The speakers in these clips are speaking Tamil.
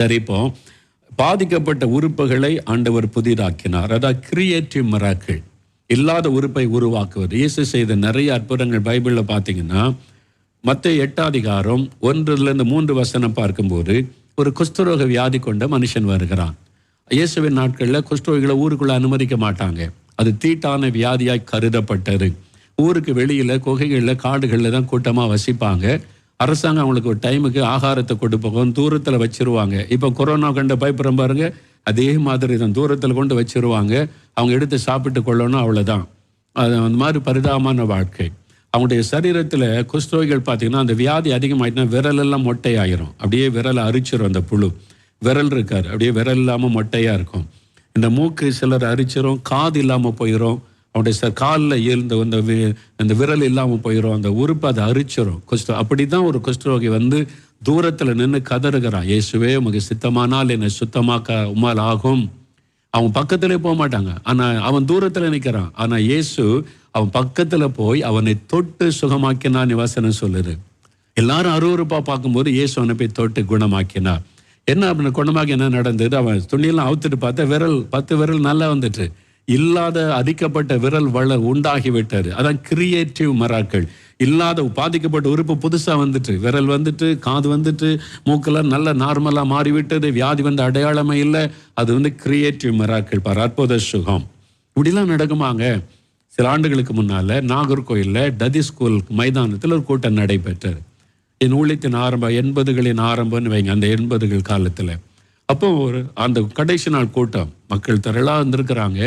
சரி இப்போ பாதிக்கப்பட்ட உறுப்புகளை ஆண்டவர் புதிதாக்கினார். அதாவது கிரியேட்டிவ் மிராக்கள் இல்லாத உறுப்பை உருவாக்குவது. இயேசு செய்த நிறைய அற்புதங்கள் பைபிளில் பார்த்தீங்கன்னா மற்ற எட்டாதிகாரம் ஒன்றுலேருந்து மூன்று வசனம் பார்க்கும்போது ஒரு குஷ்டரோக வியாதி கொண்ட மனுஷன் வருகிறான். இயேசுவின் நாட்களில் குஷ்டரோகிகளை ஊருக்குள்ளே அனுமதிக்க மாட்டாங்க. அது தீட்டான வியாதியாய் கருதப்பட்டது. ஊருக்கு வெளியில குகைகளில் காடுகளில் தான் கூட்டமாக வசிப்பாங்க. அரசாங்கம் அவங்களுக்கு ஒரு டைமுக்கு ஆகாரத்தை கொண்டு போகும் தூரத்தில் வச்சிருவாங்க. இப்போ கொரோனா கண்ட பயப்படுற பாருங்க அதே மாதிரி தான் தூரத்தில் கொண்டு வச்சிருவாங்க. அவங்க எடுத்து சாப்பிட்டு கொள்ளணும் அவ்வளோதான் அது அந்த மாதிரி பரிதாபமான வாழ்க்கை. அவங்களுடைய சரீரத்தில் குஸ்தோய்கள் பார்த்தீங்கன்னா அந்த வியாதி அதிகமாயிட்டுனா விரலெல்லாம் மொட்டையாயிரும். அப்படியே விரலை அரிச்சிரும் அந்த புழு. விரல் இருக்கார் அப்படியே விரல் இல்லாமல் மொட்டையாக இருக்கும். இந்த மூக்கு சிலர் அரிச்சிரும் காது இல்லாமல் போயிடும் அவனுடைய சார் காலில் எழுந்த அந்த வி- அந்த விரல் இல்லாமல் போயிடும் அந்த உறுப்பு அதை அரிச்சிடும் குஷ்ட அப்படி தான் ஒரு குஷ்டரோகி வந்து தூரத்தில் நின்று கதறுகிறான். இயேசுவே உமக்கு சித்தமானால் என்னை சுத்தமாக்க உமால் ஆகும். அவன் பக்கத்திலே போக மாட்டாங்க. ஆனா அவன் தூரத்துல நிக்கிறான். ஆனா இயேசு அவன் பக்கத்துல போய் அவனை தொட்டு சுகமாக்கினான் நிவாசனம் சொல்லுது. எல்லாரும் அருவருப்பா பார்க்கும்போது இயேசு அவனை போய் தொட்டு குணமாக்கினார். என்ன அப்படின்னு குணமாக்கி என்ன நடந்தது? அவன் துணியெல்லாம் அவுத்துட்டு பார்த்தா விரல் பத்து விரல் நல்லா வந்துட்டு. இல்லாத அதிக்கப்பட்ட விரல் வள உண்டாகிவிட்டாரு அதான் கிரியேட்டிவ் மராக்கள். இல்லாத பாதிக்கப்பட்ட உறுப்பு புதுசாக வந்துட்டு விரல் வந்துட்டு காது வந்துட்டு மூக்கெல்லாம் நல்ல நார்மலாக மாறிவிட்டது வியாதி வந்து அடையாளமே இல்லை. அது வந்து கிரியேட்டிவ் மராக்கள் பார். அற்புத சுகம். இப்படிலாம் நடக்குமாங்க? சில ஆண்டுகளுக்கு முன்னால நாகர்கோயிலில் டதி ஸ்கூல் மைதானத்தில் ஒரு கூட்டம் நடைபெற்றது. என் ஊழியத்தின் ஆரம்பம் எண்பதுகளின் ஆரம்பம்னு வைங்க அந்த எண்பதுகள் காலத்தில். அப்போ ஒரு அந்த கடைசி நாள் கூட்டம். மக்கள் திரளாக இருந்திருக்கிறாங்க.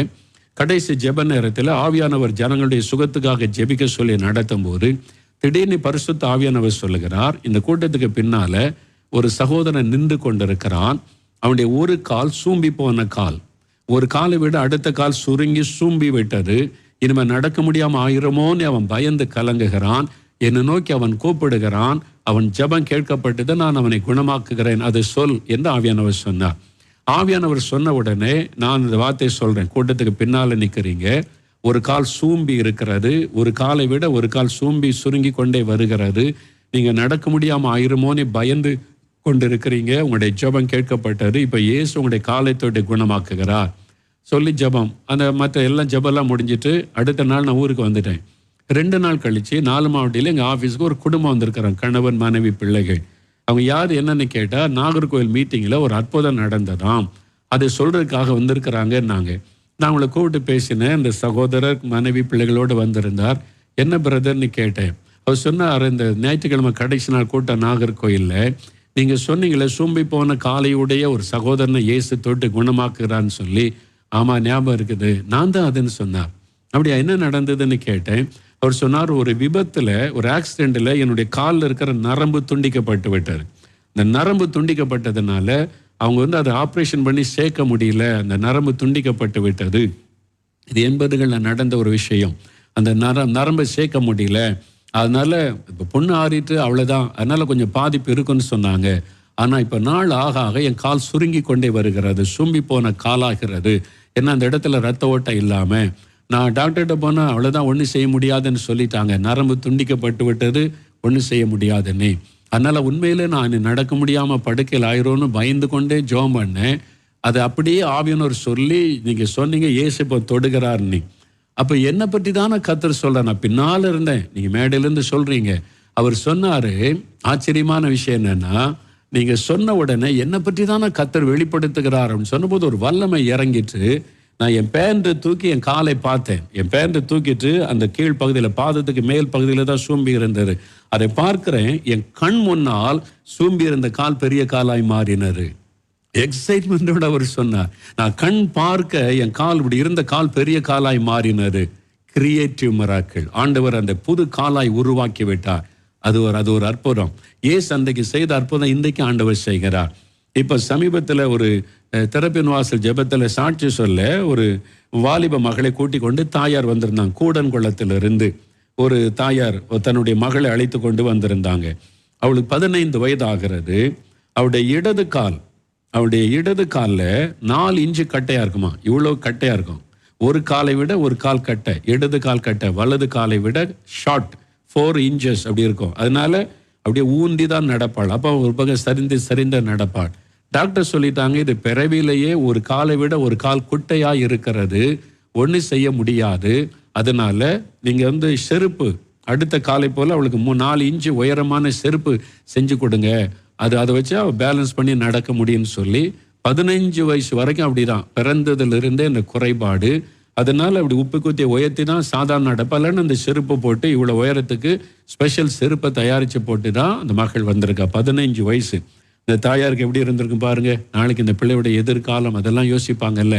கடைசி ஜெப நேரத்தில் ஆவியானவர் ஜனங்களுடைய சுகத்துக்காக ஜெபிக்க சொல்லி நடத்தும் போது திடீர்னு பரிசுத்த ஆவியானவர் சொல்லுகிறார். இந்த கூட்டத்துக்கு பின்னால ஒரு சகோதரன் நின்று கொண்டிருக்கிறான். அவனுடைய ஒரு கால் சூம்பி போன கால். ஒரு காலை விட அடுத்த கால் சுருங்கி சூம்பி விட்டது. இனிமேல் நடக்க முடியாமல் ஆயிரமோன்னு அவன் பயந்து கலங்குகிறான். என்னை நோக்கி அவன் கூப்பிடுகிறான். அவன் ஜெபம் கேட்கப்பட்டது நான் அவனை குணமாக்குகிறேன். அது சொல் என்று ஆவியானவர் சொன்னார். ஆவியானவர் சொன்ன உடனே நான் இந்த வார்த்தை சொல்கிறேன் கூட்டத்துக்கு பின்னால் நிற்கிறீங்க ஒரு கால் சூம்பி இருக்கிறது. ஒரு காலை விட ஒரு கால் சூம்பி சுருங்கி கொண்டே வருகிறது. நீங்கள் நடக்க முடியாமல் ஆயிருமோன்னு பயந்து கொண்டு இருக்கிறீங்க உங்களுடைய ஜெபம் கேட்கப்பட்டது. இப்போ இயேசு உங்களுடைய காலை தொட்டு குணமாக்குகிறார். சொல்லி ஜெபம். அந்த மற்ற எல்லாம் ஜெபம்லாம் முடிஞ்சிட்டு அடுத்த நாள் நான் ஊருக்கு வந்துட்டேன். ரெண்டு நாள் கழித்து நாலு மாவட்டத்தில் எங்கள் ஆஃபீஸ்க்கு ஒரு குடும்பம் வந்திருக்கிறாங்க. கணவன் மனைவி பிள்ளைகள். அவங்க யார் என்னன்னு கேட்டால் நாகர்கோவில் மீட்டிங்கில் ஒரு அற்புதம் நடந்ததாம். அதை சொல்றதுக்காக வந்திருக்கிறாங்கன்னாங்க. நான் அவங்கள கூப்பிட்டு பேசினேன். இந்த சகோதரர் மனைவி பிள்ளைகளோடு வந்திருந்தார். என்ன பிரதர்னு கேட்டேன். அவர் சொன்னார் இந்த ஞாயிற்றுக்கிழமை கடைசி நாள் கூட்டம் நாகர்கோயில்ல நீங்கள் சொன்னீங்களே சூம்பி போன காலையுடைய ஒரு சகோதரனை இயேசு தொட்டு குணமாக்குறான்னு சொல்லி. ஆமாம் ஞாபகம் இருக்குது. நான் தான் அதுன்னு சொன்னார். அப்படியா என்ன நடந்ததுன்னு கேட்டேன். அவர் சொன்னார் ஒரு விபத்தில் ஒரு ஆக்சிடெண்ட்டில் என்னுடைய காலில் இருக்கிற நரம்பு துண்டிக்கப்பட்டு விட்டார். இந்த நரம்பு துண்டிக்கப்பட்டதுனால அவங்க வந்து அதை ஆப்ரேஷன் பண்ணி சேர்க்க முடியல அந்த நரம்பு துண்டிக்கப்பட்டு விட்டது. இது எண்பதுகளில் நடந்த ஒரு விஷயம். அந்த நர நரம்பை சேர்க்க முடியல. அதனால் இப்போ பொண்ணு ஆறிட்டு அவ்வளோதான் அதனால் கொஞ்சம் பாதிப்பு இருக்குன்னு சொன்னாங்க. ஆனால் இப்போ நாள் ஆக ஆக என் கால் சுருங்கி கொண்டே வருகிறது. சும்பி போன காலாகிறது. ஏன்னா அந்த இடத்துல ரத்த ஓட்டம் இல்லாமல் நான் டாக்டர்கிட்ட போனால் அவ்வளோதான் ஒன்றும் செய்ய முடியாதுன்னு சொல்லிட்டாங்க. நரம்பு துண்டிக்கப்பட்டு விட்டது ஒன்றும் செய்ய முடியாதுன்னு. அதனால் உண்மையிலே நான் நடக்க முடியாமல் படுக்கையில் ஆயிரோன்னு பயந்து கொண்டே ஜோம் பண்ணேன். அது அப்படியே ஆவியனவர் சொல்லி நீங்கள் சொன்னீங்க இயேசு இப்போ தொடுகிறாருன்னு அப்போ என்னை பற்றி தானே கத்தர் சொல்கிறேன் நான் பின்னால் இருந்தேன். நீங்கள் மேடையிலேருந்து சொல்கிறீங்க அவர் சொன்னார் ஆச்சரியமான விஷயம் என்னென்னா நீங்கள் சொன்ன உடனே என்னை பற்றி தானே கத்தர் வெளிப்படுத்துகிறார் அப்படின்னு சொன்னபோது ஒரு வல்லமை இறங்கிட்டு நான் என் பேண்ட்டை தூக்கி என் காலை பார்த்தேன். என் பேண்ட்டை தூக்கிட்டு அந்த கீழ் பகுதியில் பாதத்துக்கு மேல் பகுதியில் தான் சூம்பி இருந்தார் அதை பார்க்கிறேன் என் கண் முன்னால் சூம்பி இருந்த கால் பெரிய காலாய் மாறினார் எக்ஸைட்மெண்ட்டோட அவர் சொன்னார். நான் கண் பார்க்க என் கால் இப்படி இருந்த கால் பெரிய காலாய் மாறினார் கிரியேட்டிவ் மராக்கள் ஆண்டவர் அந்த புது காலாய் உருவாக்கி விட்டார். அது ஒரு அது ஒரு அற்புதம். ஏசு அன்றைக்கு செய்த அற்புதம் இன்றைக்கு ஆண்டவர் செய்கிறார். இப்போ சமீபத்தில் ஒரு திறப்பின் வாசல் ஜெபத்தில் சாட்சி சொல்ல ஒரு வாலிப மகளை கூட்டிக் கொண்டு தாயார் வந்திருந்தாங்க கூடன்குளத்திலிருந்து ஒரு தாயார் தன்னுடைய மகளை அழைத்து கொண்டு வந்திருந்தாங்க. அவளுக்கு பதினைந்து வயது ஆகிறது அவளுடைய இடது கால் அவளுடைய இடது காலில் நாலு இன்ச்சு கட்டையாக இருக்குமா? இவ்வளோ கட்டையாக இருக்கும். ஒரு காலை விட ஒரு கால் கட்டை இடது கால் கட்டை வலது காலை விட ஷார்ட் ஃபோர் இன்ச்சஸ் அப்படி இருக்கும். அதனால அப்படியே ஊந்தி தான் நடப்பாள். அப்போ ஒரு பக்கம் சரிந்து சரிந்த நடப்பாள். டாக்டர் சொல்லிட்டாங்க இது பிறவிலேயே ஒரு காலை விட ஒரு கால் குட்டையாக இருக்கிறது. ஒன்றும் செய்ய முடியாது. அதனால நீங்கள் வந்து செருப்பு அடுத்த காலை போல் அவளுக்கு மூணு நாலு இன்ச்சு உயரமான செருப்பு செஞ்சு கொடுங்க. அது அதை வச்சு அவள் பேலன்ஸ் பண்ணி நடக்க முடியும்னு சொல்லி பதினஞ்சு வயசு வரைக்கும் அப்படிதான். பிறந்ததிலிருந்தே இந்த குறைபாடு. அதனால் அப்படி உப்பு குத்தியை உயர்த்தி தான் சாதாரண நடப்பாலன்னு அந்த செருப்பை போட்டு இவ்வளோ உயரத்துக்கு ஸ்பெஷல் செருப்பை தயாரித்து போட்டு தான் அந்த மகள் வந்திருக்கா. பதினஞ்சு வயசு. இந்த தாயாருக்கு எப்படி இருந்திருக்கும் பாருங்க. நாளைக்கு இந்த பிள்ளையோட எதிர்காலம் அதெல்லாம் யோசிப்பாங்கல்ல.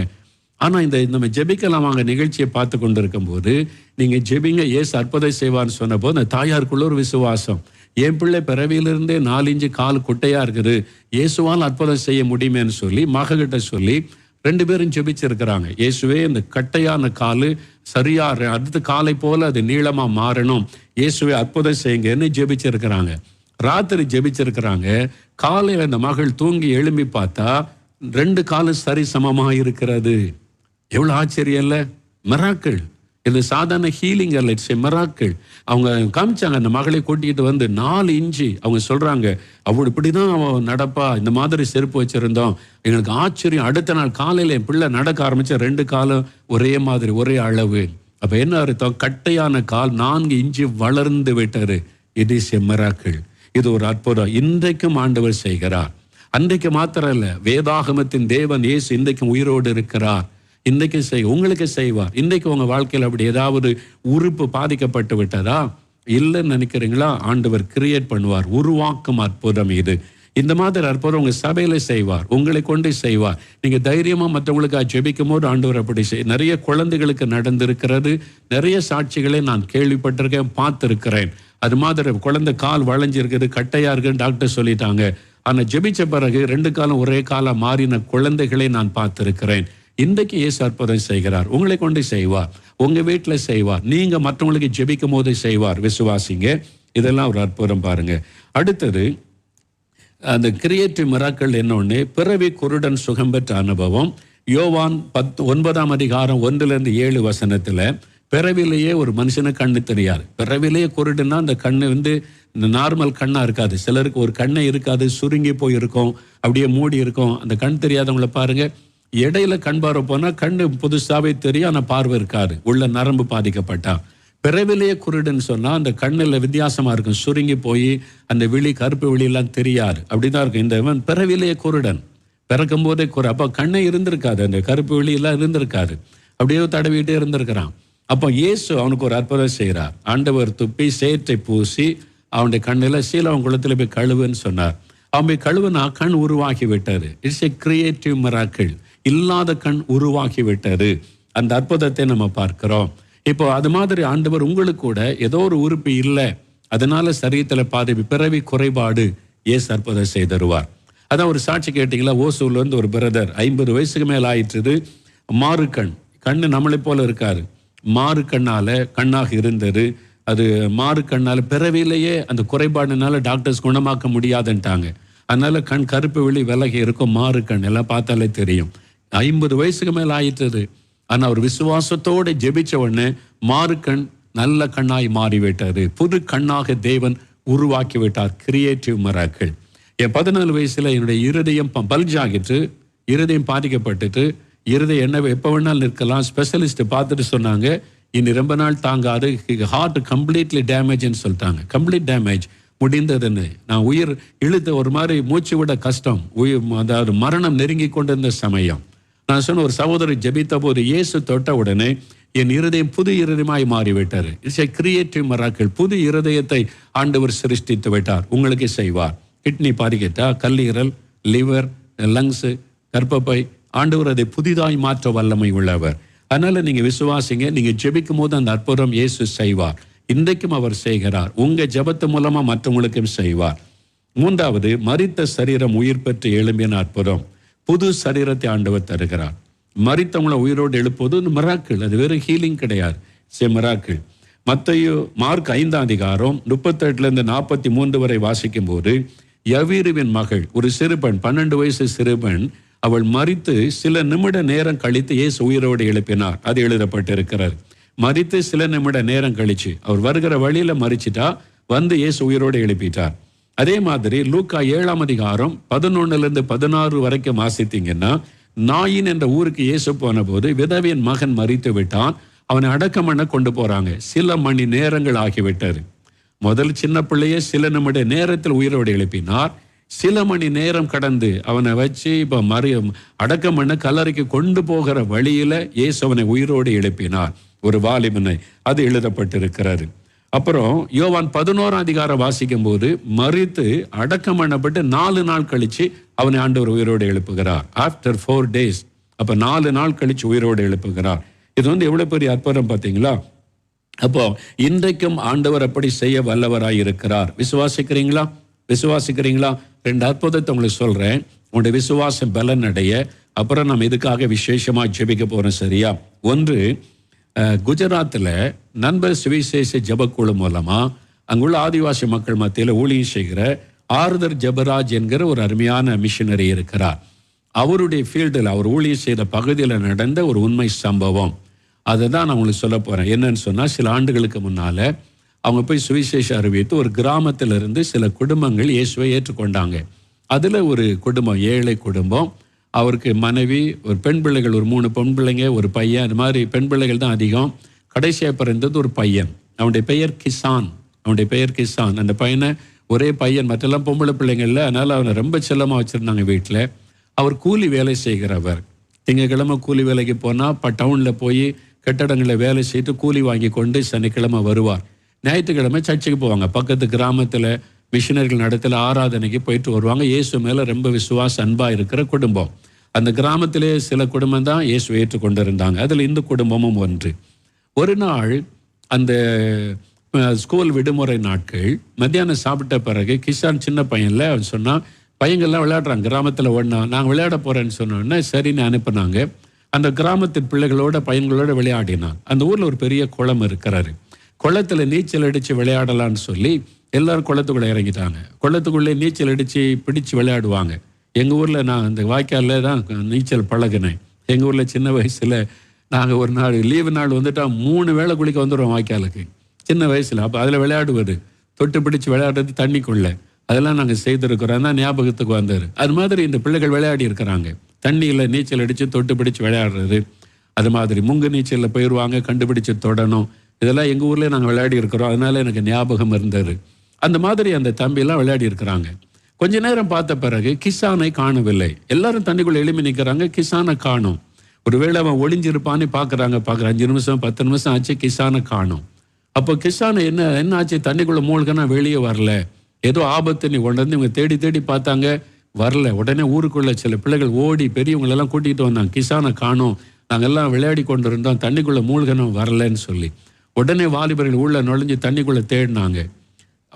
ஆனால் இந்த நம்ம ஜெபிக்கலாம் வாங்க நிகழ்ச்சியை பார்த்து கொண்டு இருக்கும்போது நீங்கள் ஜெபிங்க ஏசு அற்புதம் செய்வார்னு சொன்னபோது அந்த தாயாருக்குள்ள ஒரு விசுவாசம். என் பிள்ளை பிறவியிலிருந்தே நாலு கால் குட்டையாக இருக்குது. இயேசுவால் அற்புதம் செய்ய முடியுமேன்னு சொல்லி மககிட்ட சொல்லி ரெண்டு பேரும் ஜெபிச்சிருக்கிறாங்க. இயேசுவே இந்த கட்டையான கால் சரியாக அடுத்த காலை போல் அது நீளமாக மாறணும். இயேசுவே அற்புதம் செய்யுங்கன்னு ஜெபிச்சிருக்கிறாங்க. ராத்திரி ஜெபிச்சிருக்கிறாங்க. காலையில் அந்த மகள் தூங்கி எழும்பி பார்த்தா ரெண்டு காலும் சரி சமமாக இருக்கிறது. எவ்வளோ ஆச்சரியம் இல்லை? மெராக்கள். இது சாதாரண ஹீலிங் அல்ல இட்ஸ் மெராக்கள் அவங்க காமிச்சாங்க அந்த மகளை கூட்டிகிட்டு வந்து நாலு இன்ச்சு அவங்க சொல்றாங்க அவள் இப்படிதான் அவன் நடப்பா. இந்த மாதிரி செருப்பு வச்சிருந்தோம். எங்களுக்கு ஆச்சரியம். அடுத்த நாள் காலையில் என் பிள்ளை நடக்க ஆரம்பிச்ச ரெண்டு காலும் ஒரே மாதிரி ஒரே அளவு. அப்போ என்ன அர்த்தம்? கட்டையான கால் நான்கு இன்ச்சு வளர்ந்து விட்டார் இது இஸ் மிராக்கள் இது ஒரு அற்புதம். இன்றைக்கும் ஆண்டவர் செய்கிறார். அன்றைக்கு மாத்திரம் இல்ல வேதாகமத்தின் தேவன் இயேசு இன்றைக்கும் உயிரோடு இருக்கிறார். இன்றைக்கு செய் உங்களுக்கு செய்வார். இன்றைக்கு உங்க வாழ்க்கையில் அப்படி ஏதாவது உறுப்பு பாதிக்கப்பட்டு விட்டதா? இல்லைன்னு நினைக்கிறீங்களா? ஆண்டவர் கிரியேட் பண்ணுவார். உருவாக்கும் அற்புதம் இது. இந்த மாதிரி அற்புதம் உங்க சபையில செய்வார். உங்களை கொண்டு செய்வார். நீங்க தைரியமா மற்றவங்களுக்கு ஜெபிக்கும் போது ஆண்டவர் அப்படி செய் நிறைய குழந்தைகளுக்கு நடந்திருக்கிறது. நிறைய சாட்சிகளை நான் கேள்விப்பட்டிருக்கேன் பார்த்துருக்கிறேன். அது மாதிரி குழந்தை கால் வளைஞ்சிருக்குது கட்டையா இருக்குன்னு டாக்டர் சொல்லிட்டாங்க. ஆனால் ஜெபிச்ச பிறகு ரெண்டு காலம் ஒரே காலம் மாறின குழந்தைகளை நான் பார்த்துருக்கிறேன். இன்றைக்கு ஏசு அற்புதம் செய்கிறார். உங்களை கொண்டு செய்வார் உங்கள் வீட்டில் செய்வார் நீங்கள் மற்றவங்களுக்கு ஜெபிக்கும் போது செய்வார். விசுவாசிங்க. இதெல்லாம் ஒரு அற்புதம் பாருங்க. அடுத்தது அந்த கிரியேட்டிவ் மிராக்கள் என்னொன்று பிறவி குருடன் சுகம் பெற்ற அனுபவம். யோவான் பத்து ஒன்பதாம் அதிகாரம் ஒன்றிலிருந்து ஏழு வசனத்தில் பிறவிலேயே ஒரு மனுஷனை கண்ணு தெரியாது. பிறவிலேயே குருடுன்னா அந்த கண்ணு வந்து இந்த நார்மல் கண்ணாக இருக்காது. சிலருக்கு ஒரு கண்ணை இருக்காது சுருங்கி போய் இருக்கும் அப்படியே மூடி இருக்கும். அந்த கண் தெரியாதவங்கள பாருங்க. இடையில கண் பார்வை போனால் கண்ணு புதுசாகவே தெரியும் ஆனால் பார்வை இருக்காது. உள்ள நரம்பு பாதிக்கப்பட்டா. பிறவிலேயே குருடுன்னு சொன்னால் அந்த கண்ணில் வித்தியாசமாக இருக்கும். சுருங்கி போய் அந்த விழி கருப்பு விழியெல்லாம் தெரியாது. தெரியாது அப்படிதான் இருக்கும். இந்த இவன் பிறவிலேயே குருடன். பிறக்கும் போதே குரு. அப்போ கண்ணை இருந்திருக்காது. அந்த கருப்பு விழியெல்லாம் இருந்திருக்காது. அப்படியே தடவிட்டே இருந்திருக்கிறான். அப்போ இயேசு அவனுக்கு ஒரு அற்புதம் செய்கிறார். ஆண்டவர் துப்பி சேற்றை பூசி அவனுடைய கண்ணில் சீலவன் குளத்தில் போய் கழுவுன்னு சொன்னார். அவன் போய் கழுவுனா கண் உருவாகி விட்டார் இட்ஸ் எ கிரியேட்டிவ் மிராக்கள் இல்லாத கண் உருவாகி விட்டது அந்த அற்புதத்தை நம்ம பார்க்கிறோம். இப்போ அது மாதிரி ஆண்டவர் உங்களுக்கு கூட ஏதோ ஒரு உறுப்பு இல்லை. அதனால சரீரத்தில் பாதிப்பு பிறவி குறைபாடு ஏசு அற்புதம் செய்தருவார் அதான் ஒரு சாட்சி கேட்டிங்களா? ஓசூர்லேருந்து ஒரு பிரதர் ஐம்பது வயசுக்கு மேல் ஆயிட்டுது. மாறு கண். கண்ணு நம்மளை போல இருக்காரு மாறு கண்ணால் கண்ணாக இருந்தது. அது மாறு கண்ணால் பிறவிலேயே அந்த குறைபாடுனால டாக்டர்ஸ் குணமாக்க முடியாதுன்ட்டாங்க. அதனால் கண் கருப்பு வெளி விலகி இருக்கும் மாறு கண் எல்லாம் பார்த்தாலே தெரியும். ஐம்பது வயசுக்கு மேலே ஆயிட்டது. ஆனால் அவர் விசுவாசத்தோடு ஜெபிச்ச உடனே மாறு கண் நல்ல கண்ணாய் மாறிவிட்டார் புது கண்ணாக தேவன் உருவாக்கி விட்டார். கிரியேட்டிவ் மராக்கள் என் பதினாலு வயசில் என்னுடைய இருதயம் பல்ஜ் ஆகிட்டு இருதயம் பாதிக்கப்பட்டுட்டு இருதயம் என்ன எப்போ வேணாலும் நிற்கலாம். ஸ்பெஷலிஸ்ட் பார்த்துட்டு சொன்னாங்க இனி ரொம்ப நாள் தாங்காது. ஹார்ட் கம்ப்ளீட்லி டேமேஜ்னு சொல்லிட்டாங்க. கம்ப்ளீட் டேமேஜ் முடிந்ததுன்னு. நான் உயிர் இழுத்த ஒரு மாதிரி மூச்சு விட கஷ்டம். உயிர் அதாவது மரணம் நெருங்கி கொண்டிருந்த சமயம். நான் சொன்ன ஒரு சகோதரி ஜபித்த போது இயேசு தொட்ட உடனே என் இருதயம் புது இருதயமாய் மாறிவிட்டார் இட்ஸ் எ கிரியேட்டிவ் மராக்கள் புது இருதயத்தை ஆண்டவர் சிருஷ்டித்து விட்டார். உங்களுக்கு செய்வார். கிட்னி பாதிக்கிட்டா? கல்லீரல் லிவர் லங்ஸு கர்ப்பப்பை ஆண்டவர் அதை புதிதாய் மாற்ற வல்லமை உள்ளவர். அதனால நீங்க விசுவாசிங்க நீங்க ஜெபிக்கும் போது அந்த அற்புதம் இயேசு செய்வார். இன்றைக்கும் அவர் செய்கிறார். உங்க ஜெபத்து மூலமா மற்றவங்களுக்கும் செய்வார். மூன்றாவது மறித்த சரீரம் உயிர் பெற்று எழும்பின அற்புதம். புது சரீரத்தை ஆண்டவர் தருகிறார். மறித்தவங்களை உயிரோடு எழுப்புவது மிராக்கள் அது வெறும் ஹீலிங் கிடையாது. சே மிராக்கள் மத்தையோ மார்க் ஐந்தாம் அதிகாரம் முப்பத்தெட்டுல இருந்து நாற்பத்தி மூன்று வரை வாசிக்கும் போது யவீருவின் மகள் ஒரு சிறுபெண் பன்னெண்டு வயசு சிறுபெண் அவள் மறித்து சில நிமிட நேரம் கழித்து ஏசு உயிரோடு எழுப்பினார். அது எழுதப்பட்டிருக்கிறார் மறித்து சில நிமிட நேரம் கழிச்சு அவர் வருகிற வழியில மறிச்சிட்டா வந்து ஏசு உயிரோடு எழுப்பிட்டார். அதே மாதிரி லூக்கா ஏழாம் அதிகாரம் பதினொன்னுல இருந்து பதினாறு வரைக்கும் வாசித்தீங்கன்னா நாயின் என்ற ஊருக்கு இயேசு போன போது விதவியின் மகன் மறித்து விட்டான். அவனை அடக்கம் பண்ண கொண்டு போறாங்க. சில மணி நேரங்கள் ஆகிவிட்டது. முதல் சின்ன பிள்ளையே சில நிமிட நேரத்தில் உயிரோடு எழுப்பினார். சில மணி நேரம் கடந்து அவனை வச்சு இப்போ மறு அடக்கம் பண்ண கல்லறைக்கு கொண்டு போகிற வழியில் இயேசு அவனை உயிரோடு எழுப்பினார். ஒரு வாலிபனை. அது எழுதப்பட்டிருக்கிறாரு அப்புறம் யோவான் பதினோராம் அதிகாரம் வாசிக்கும் போது மறித்து அடக்கம் பண்ணப்பட்டு நாலு நாள் கழிச்சு அவனை ஆண்டவர் உயிரோடு எழுப்புகிறார். ஆஃப்டர் ஃபோர் டேஸ் அப்போ நாலு நாள் கழிச்சு உயிரோடு எழுப்புகிறார். இது வந்து எவ்வளோ பெரிய அற்புதம் பார்த்தீங்களா? அப்போ இன்றைக்கும் ஆண்டவர் அப்படி செய்ய வல்லவராய் இருக்கிறார் விசுவாசிக்கிறீங்களா? விசுவாசிக்கிறீங்களா? ரெண்டு அற்புதத்தை உங்களுக்கு சொல்கிறேன் உங்களுடைய விசுவாசம் பலன் அடைய. அப்புறம் நம்ம இதுக்காக விசேஷமாக ஜெபிக்க போகிறோம் சரியா? ஒன்று குஜராத்தில் நண்பர் சுவிசேஷ ஜபக்குழு மூலமாக அங்குள்ள ஆதிவாசி மக்கள் மத்தியில் ஊழியம் செய்கிற ஆறுதர் ஜபராஜ் என்கிற ஒரு அருமையான மிஷினரி இருக்கிறார். அவருடைய ஃபீல்டில் அவர் ஊழியம் செய்த பகுதியில் நடந்த ஒரு உண்மை சம்பவம். அதை தான் நான் உங்களுக்கு சொல்ல போகிறேன் என்னன்னு சொன்னால் சில ஆண்டுகளுக்கு முன்னால் அவங்க போய் சுவிசேஷம் அறிவித்து ஒரு கிராமத்திலிருந்து சில குடும்பங்கள் இயேசுவை ஏற்றுக்கொண்டாங்க. அதில் ஒரு குடும்பம் ஏழை குடும்பம். அவருக்கு மனைவி ஒரு பெண் பிள்ளைகள் ஒரு மூணு பெண் பிள்ளைங்க ஒரு பையன். இந்த மாதிரி பெண் பிள்ளைகள் தான் அதிகம். கடைசியாக பிறந்தது ஒரு பையன். அவனுடைய பெயர் கிசான். அவனுடைய பெயர் கிசான். அந்த பையனை ஒரே பையன் மற்றெல்லாம் பொம்பளை பிள்ளைங்கள்ல அதனால் அவனை ரொம்ப செல்லமாக வச்சுருந்தாங்க வீட்டில் அவர் கூலி வேலை செய்கிறவர். திங்கக்கிழமை கூலி வேலைக்கு போனால் இப்போ டவுனில் போய் கட்டடங்களில் வேலை செய்து கூலி வாங்கி கொண்டு சனிக்கிழமை வருவார். ஞாயிற்றுக்கிழமை சர்ச்சுக்கு போவாங்க. பக்கத்து கிராமத்தில் மிஷினரிகள் நடத்துல ஆராதனைக்கு போயிட்டு வருவாங்க. இயேசு மேலே ரொம்ப விசுவாச அன்பாக இருக்கிற குடும்பம். அந்த கிராமத்திலே சில குடும்பம் தான் இயேசு ஏற்றுக்கொண்டு இருந்தாங்க அதில் இந்த குடும்பமும் ஒன்று. ஒரு நாள் அந்த ஸ்கூல் விடுமுறை நாட்கள் மத்தியானம் சாப்பிட்ட பிறகு கிஷான் சின்ன பையன்ல அவன் சொன்னால் பையங்கள்லாம் விளையாடுறாங்க கிராமத்தில் ஒன்றா நாங்கள் விளையாட போகிறேன்னு சொன்னோன்னே சரின்னு அனுப்புனாங்க. அந்த கிராமத்து பிள்ளைகளோட பையன்களோட விளையாடினான். அந்த ஊரில் ஒரு பெரிய குளம் இருக்கிறாரு. குளத்துல நீச்சல் அடித்து விளையாடலான்னு சொல்லி எல்லோரும் குளத்துக்குள்ளே இறங்கிட்டாங்க. குளத்துக்குள்ளே நீச்சல் அடித்து பிடிச்சு விளையாடுவாங்க. எங்கள் ஊரில் நான் அந்த வாய்க்காலில் தான் நீச்சல் பழகினேன். எங்கள் ஊரில் சின்ன வயசில் நாங்கள் ஒரு நாள் லீவு நாள் வந்துட்டால் மூணு வேளை குளிக்க வந்துடுவோம் வாய்க்காலுக்கு. சின்ன வயசில். அப்போ அதில் விளையாடுவது. தொட்டு பிடிச்சு விளையாடுறது தண்ணிக்குள்ள. அதெல்லாம் நாங்கள் செய்திருக்கிறோம். தான் ஞாபகத்துக்கு வந்தார் அது மாதிரி இந்த பிள்ளைகள் விளையாடி இருக்கிறாங்க. தண்ணியில் நீச்சல் அடித்து தொட்டு பிடிச்சு விளையாடுறது. அது மாதிரி முங்கு நீச்சலில் போயிடுவாங்க கண்டுபிடிச்சி தொடணும். இதெல்லாம் எங்கள் ஊர்லேயே நாங்கள் விளையாடி இருக்கிறோம். அதனால எனக்கு ஞாபகம் இருந்தது. அந்த மாதிரி அந்த தம்பியெல்லாம் விளையாடி இருக்கிறாங்க. கொஞ்ச நேரம் பார்த்த பிறகு கிசானை காணவில்லை. எல்லாரும் தண்ணிக்குள்ளே எழுப்பி நிற்கிறாங்க கிசானை காணும். ஒருவேளை அவன் ஒளிஞ்சிருப்பான்னு பார்க்குறாங்க. பார்க்குற அஞ்சு நிமிஷம் பத்து நிமிஷம் ஆச்சு கிசானை காணும். அப்போ கிசானை என்ன என்ன ஆச்சு? தண்ணிக்குள்ளே மூழ்கனா வெளியே வரல. ஏதோ ஆபத்து நீ கொண்டாந்து இவங்க தேடி தேடி பார்த்தாங்க. வரல. உடனே ஊருக்குள்ளே சில பிள்ளைகள் ஓடி பெரியவங்களெல்லாம் கூட்டிகிட்டு வந்தாங்க. கிசானை நாங்கள் எல்லாம் விளையாடி கொண்டு இருந்தோம் தண்ணிக்குள்ளே மூழ்கனம் வரலன்னு சொல்லி. உடனே வாலிபர்கள் உள்ள நுழைஞ்சு தண்ணிக்குள்ளே தேடினாங்க.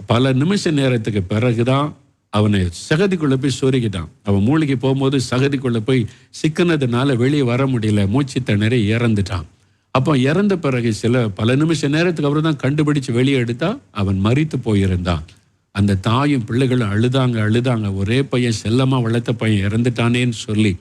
பல நிமிஷ நேரத்துக்கு பிறகுதான் அவனை சகதிக்குள்ளே போய் சொருகிட்டான். அவன் மூலிகை போகும்போது சகதிக்குள்ளே போய் சிக்கினதுனால வெளியே வர முடியல. மூச்சு திணறி இறந்துட்டான். அப்போ இறந்த பிறகு சில பல நிமிஷ நேரத்துக்கு அப்புறம் தான் கண்டுபிடிச்சு வெளியே எடுத்தா அவன் மறித்து போயிருந்தான். அந்த தாயும் பிள்ளைகளும் அழுதாங்க அழுதாங்க ஒரே பையன் செல்லமாக வளர்த்த பையன் இறந்துட்டானேன்னு சொல்லி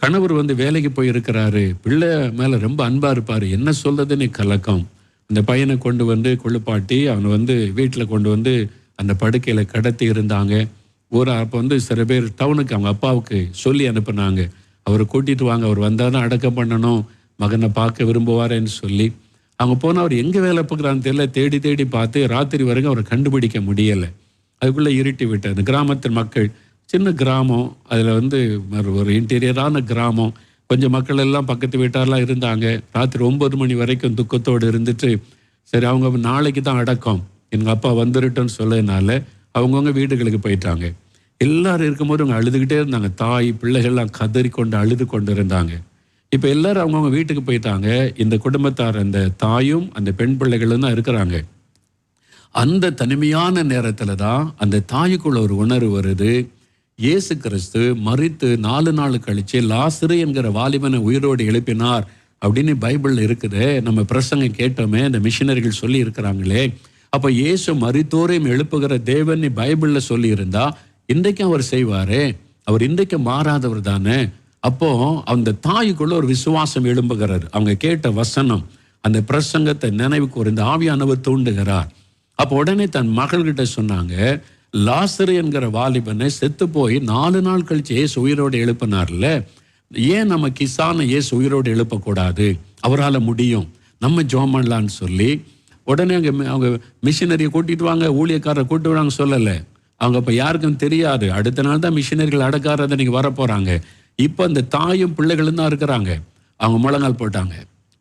கணவர் வந்து வேலைக்கு போய் இருக்கிறாரு பிள்ளை மேலே ரொம்ப அன்பாக இருப்பார். என்ன சொல்கிறதுன்னு கலக்கம். அந்த பையனை கொண்டு வந்து குளிப்பாட்டி அவனை வந்து வீட்டில் கொண்டு வந்து அந்த படுக்கையில் கடத்தி இருந்தாங்க. ஒரு அப்போ வந்து சில பேர் டவுனுக்கு அவங்க அப்பாவுக்கு சொல்லி அனுப்புனாங்க. அவரை கூட்டிட்டு வாங்க அவர் வந்தால் தான் அடக்கம் பண்ணணும். மகனை பார்க்க விரும்புவாரேன்னு சொல்லி. அவங்க போனால் அவர் எங்கே வேலை பார்க்குறான்னு தெரியல. தேடி தேடி பார்த்து ராத்திரி வரைக்கும் அவரை கண்டுபிடிக்க முடியலை. அதுக்குள்ளே இருட்டி விட்டது கிராமத்து மக்கள் சின்ன கிராமம் அதில் வந்து ஒரு- ஒரு இன்டீரியரான கிராமம். கொஞ்சம் மக்கள் எல்லாம் பக்கத்து வீட்டாரெலாம் இருந்தாங்க. ராத்திரி ஒம்பது மணி வரைக்கும் துக்கத்தோடு இருந்துட்டு சரி அவங்க நாளைக்கு தான் அடக்கம். எங்கள் அப்பா வந்துருட்டோன்னு சொல்லதுனால அவங்கவுங்க வீடுகளுக்கு போயிட்டாங்க. எல்லாரும் இருக்கும்போது அவங்க அழுதுகிட்டே இருந்தாங்க. தாய் பிள்ளைகள்லாம் கதறி கொண்டு அழுது கொண்டு இருந்தாங்க. இப்போ எல்லாரும் அவங்கவுங்க வீட்டுக்கு போயிட்டாங்க. இந்த குடும்பத்தார் அந்த தாயும் அந்த பெண் பிள்ளைகளும் தான் இருக்கிறாங்க. அந்த தனிமையான நேரத்தில் தான் அந்த தாய்க்குள்ள ஒரு உணர்வு வருது. இயேசு கிறிஸ்து மறித்து நாலு நாள் கழித்து லாசிறு என்கிற வாலிபனை உயிரோடு எழுப்பினார் அப்படின்னு பைபிளில் இருக்குது. நம்ம பிரசங்கம் கேட்டோமே இந்த மிஷினரிகள் சொல்லி இருக்கிறாங்களே அப்போ இயேசு மறித்தோரையும் எழுப்புகிற தேவன் நீ சொல்லியிருந்தா இன்றைக்கும் அவர் செய்வாரே. அவர் இன்றைக்கு மாறாதவர் தானே. அப்போ அந்த தாய்க்குள்ள ஒரு விசுவாசம் எழும்புகிறார். அவங்க கேட்ட வசனம் அந்த பிரசங்கத்தை நினைவுக்கு ஒரு இந்த ஆவியானவர் தூண்டுகிறார். அப்போ உடனே தன் மகள்கிட்ட சொன்னாங்க லாசரு என்கிற வாலிபனை செத்து போய் நாலு நாள் கழிச்சு ஏசு உயிரோடு எழுப்பினார்ல? ஏன் நம்ம கிசான ஏசு உயிரோடு எழுப்பக்கூடாது? அவரால் முடியும். நம்ம ஜோம் பண்ணலான்னு சொல்லி உடனே அங்கே அவங்க மிஷினரியை கூட்டிட்டு வாங்க ஊழியக்காரரை கூட்டு வாங்க சொல்லலை. அவங்க இப்போ யாருக்கும் தெரியாது. அடுத்த நாள் தான் மிஷினரிகள் அடக்காரதை நீங்கள் வரப்போகிறாங்க இப்போ அந்த தாயும் பிள்ளைகளும் தான் இருக்கிறாங்க. அவங்க முழங்கால் போட்டாங்க.